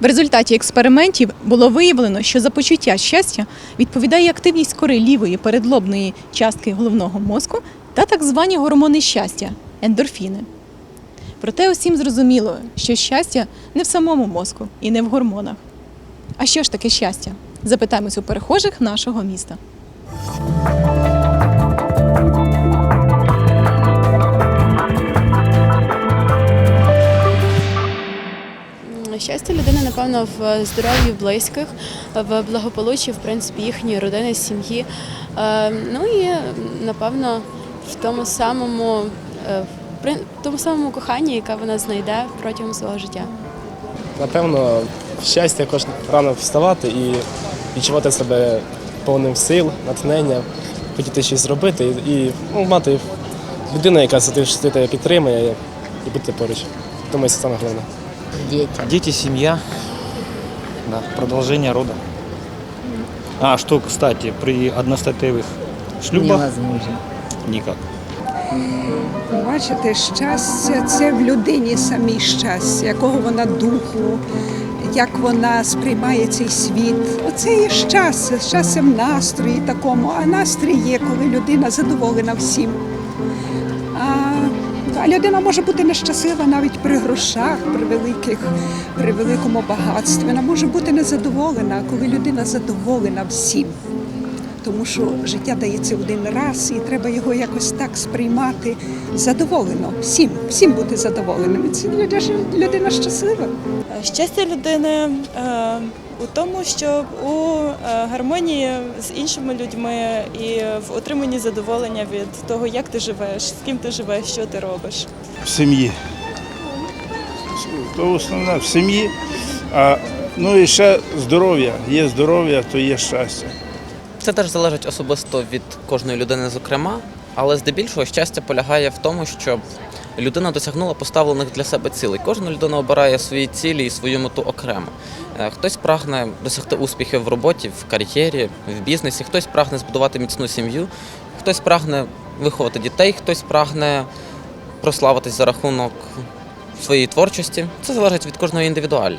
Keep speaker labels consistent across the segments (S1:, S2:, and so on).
S1: В результаті експериментів було виявлено, що за почуття щастя відповідає активність кори лівої передлобної частки головного мозку та так звані гормони щастя ендорфіни. Проте усім зрозуміло, що щастя не в самому мозку і не в гормонах. А що ж таке щастя? Запитаємось у перехожих нашого міста.
S2: Щастя людини, напевно, в здоров'ї близьких, в благополуччі, в принципі, їхньої родини, сім'ї. Е, Ну і напевно в тому самому е, в тому самому коханні, яке вона знайде протягом свого життя.
S3: Напевно, щастя кожен рано вставати і відчувати себе повним сил, натхнення, хотіти щось зробити і, ну, мати людину, яка за те, підтримує і бути поруч. Думаю, це саме головне.
S4: Дети, семья, да, продолжение рода. А что, кстати, при одностатевых шлюбах
S5: Невозможно.
S4: никак.
S6: Бачите, щастя це в людині самій щастя, якого вона духу, як вона сприймає цей світ. Оце є щастя, щастя в настрої такому, а настрій є, коли людина задоволена всім. Людина може бути нещаслива навіть при грошах, при великих, при великому багатстві. Вона може бути незадоволена, коли людина задоволена всім тому що життя дається один раз, і треба його якось так сприймати задоволено. Всім, всім бути задоволеним. Це людина, людина щаслива.
S7: Щастя людини е, у тому, щоб у е, гармонії з іншими людьми і в отриманні задоволення від того, як ти живеш, з ким ти живеш, що ти робиш.
S8: в сім'ї. То основне в сім'ї. А, ну і ще здоров'я. Є здоров'я, то є щастя.
S9: Це теж залежить особисто від кожної людини, зокрема, але здебільшого щастя полягає в тому, щоб людина досягнула поставлених для себе цілей. Кожна людина обирає свої цілі і свою мету окремо. Е, Хтось прагне досягти успіхів в роботі, в кар'єрі, в бізнесі, хтось прагне збудувати міцну сім'ю, хтось прагне виховати дітей, хтось прагне прославитись за рахунок своєї творчості. Це залежить від кожного індивідуально.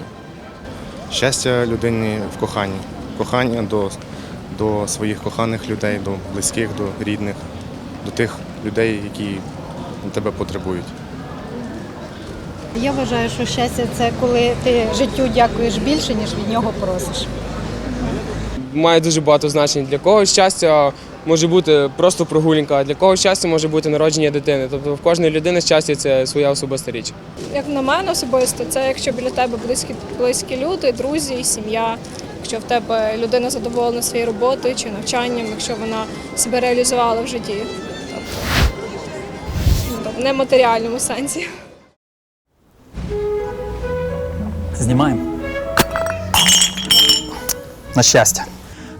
S10: Щастя людині в коханні. Кохання до, до своїх коханих людей, до близьких, до рідних, до тих людей, які тебе потребують.
S5: Я вважаю, що щастя це коли ти життю дякуєш більше, ніж від нього просиш.
S3: Має дуже багато значень. Для когось щастя може бути просто прогулянка, а для когось щастя може бути народження дитини. Тобто в кожної людини щастя це своя особиста річ.
S7: Як на мене особисто, це якщо біля тебе близькі, близькі люди, друзі, сім'я. Якщо в тебе людина задоволена своєю роботою чи навчанням, якщо вона себе реалізувала в житті. Тобто, в нематеріальному сенсі.
S11: Знімаємо. На щастя.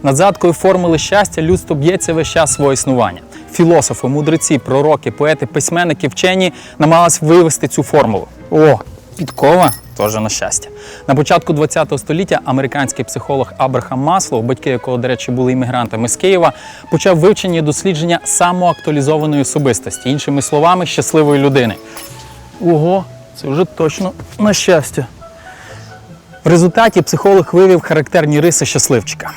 S11: Над задкою формули щастя людство б'ється весь час свого існування. Філософи, мудреці, пророки, поети, письменники, вчені намагалися вивести цю формулу. О, підкова теж на щастя. На початку ХХ століття американський психолог Абрахам Маслоу, батьки якого, до речі, були іммігрантами з Києва, почав вивчення і дослідження самоактуалізованої особистості, іншими словами, щасливої людини. Ого, це вже точно на щастя. В результаті психолог вивів характерні риси щасливчика.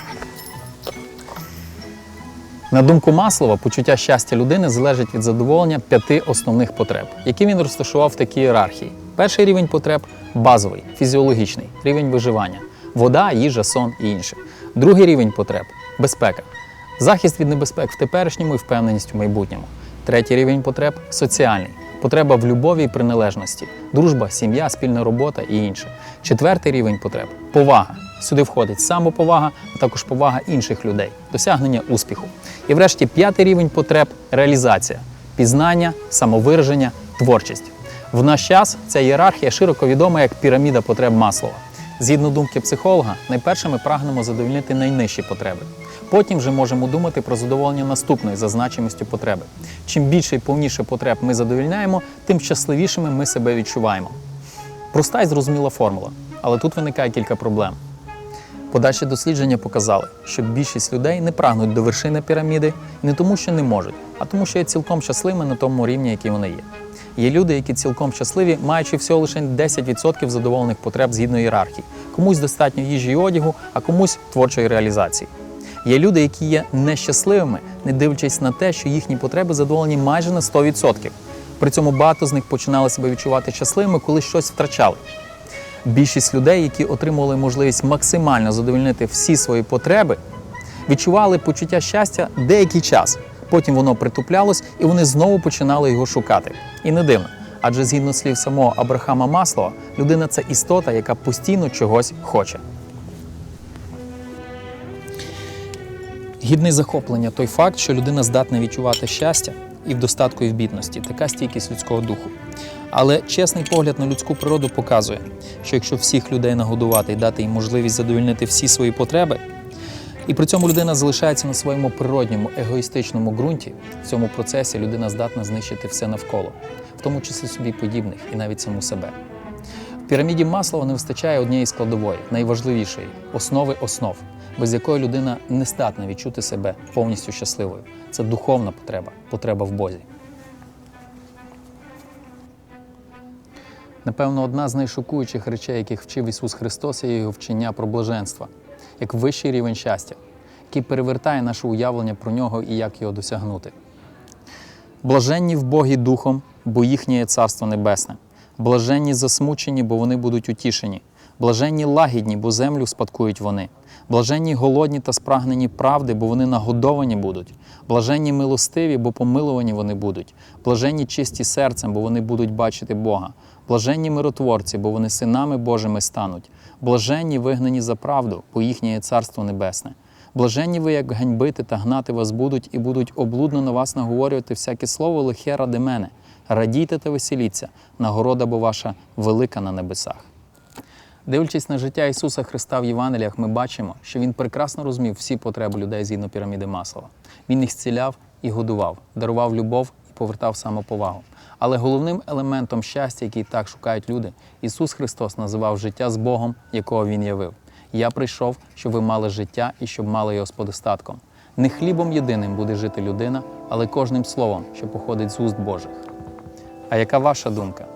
S11: На думку Маслова, почуття щастя людини залежить від задоволення п'яти основних потреб, які він розташував в такій ієрархії. Перший рівень потреб базовий, фізіологічний, рівень виживання, вода, їжа, сон і інше. Другий рівень потреб безпека, захист від небезпек в теперішньому і впевненість у майбутньому. Третій рівень потреб соціальний, потреба в любові і приналежності, дружба, сім'я, спільна робота і інше. Четвертий рівень потреб повага. Сюди входить самоповага, а також повага інших людей, досягнення успіху. І врешті п'ятий рівень потреб реалізація, пізнання, самовираження, творчість. В наш час ця ієрархія широко відома як піраміда потреб Маслова. Згідно думки психолога, найперше ми прагнемо задовольнити найнижчі потреби. Потім вже можемо думати про задоволення наступної за значимістю потреби. Чим більше і повніше потреб ми задовільняємо, тим щасливішими ми себе відчуваємо. Проста і зрозуміла формула, але тут виникає кілька проблем. Подальші дослідження показали, що більшість людей не прагнуть до вершини піраміди не тому, що не можуть, а тому, що є цілком щасливими на тому рівні, який вони є. Є люди, які цілком щасливі, маючи всього лише 10% задоволених потреб згідно ієрархії. Комусь достатньо їжі і одягу, а комусь творчої реалізації. Є люди, які є нещасливими, не дивлячись на те, що їхні потреби задоволені майже на 100%. При цьому багато з них починали себе відчувати щасливими, коли щось втрачали. Більшість людей, які отримували можливість максимально задовольнити всі свої потреби, відчували почуття щастя деякий час. Потім воно притуплялось, і вони знову починали його шукати. І не дивно. Адже згідно слів самого Абрахама Маслова, людина це істота, яка постійно чогось хоче. Гідний захоплення той факт, що людина здатна відчувати щастя і в достатку, і в бідності, така стійкість людського духу. Але чесний погляд на людську природу показує, що якщо всіх людей нагодувати і дати їм можливість задовольнити всі свої потреби, і при цьому людина залишається на своєму природньому егоїстичному ґрунті, в цьому процесі людина здатна знищити все навколо, в тому числі собі подібних і навіть саму себе. В піраміді Маслова не вистачає однієї складової, найважливішої основи основ, без якої людина не здатна відчути себе повністю щасливою. Це духовна потреба, потреба в Бозі. Напевно, одна з найшокуючих речей, яких вчив Ісус Христос, є його вчення про блаженство, як вищий рівень щастя, який перевертає наше уявлення про нього і як його досягнути. Блаженні в Богі духом, бо їхнє царство небесне. Блаженні засмучені, бо вони будуть утішені. Блаженні лагідні, бо землю спадкують вони. Блаженні голодні та спрагнені правди, бо вони нагодовані будуть. Блаженні милостиві, бо помилувані вони будуть. Блаженні чисті серцем, бо вони будуть бачити Бога. Блаженні миротворці, бо вони синами Божими стануть. Блаженні вигнані за правду, бо їхнє царство небесне. Блаженні ви, як ганьбити та гнати вас будуть, і будуть облудно на вас наговорювати всяке слово лихе ради мене. Радійте та веселіться, нагорода бо ваша велика на небесах. Дивлячись на життя Ісуса Христа в Євангеліях, ми бачимо, що Він прекрасно розумів всі потреби людей згідно піраміди Маслова. Він їх зціляв і годував, дарував любов і повертав самоповагу. Але головним елементом щастя, який так шукають люди, Ісус Христос називав життя з Богом, якого Він явив. Я прийшов, щоб ви мали життя і щоб мали його з подостатком. Не хлібом єдиним буде жити людина, але кожним словом, що походить з уст Божих. А яка ваша думка?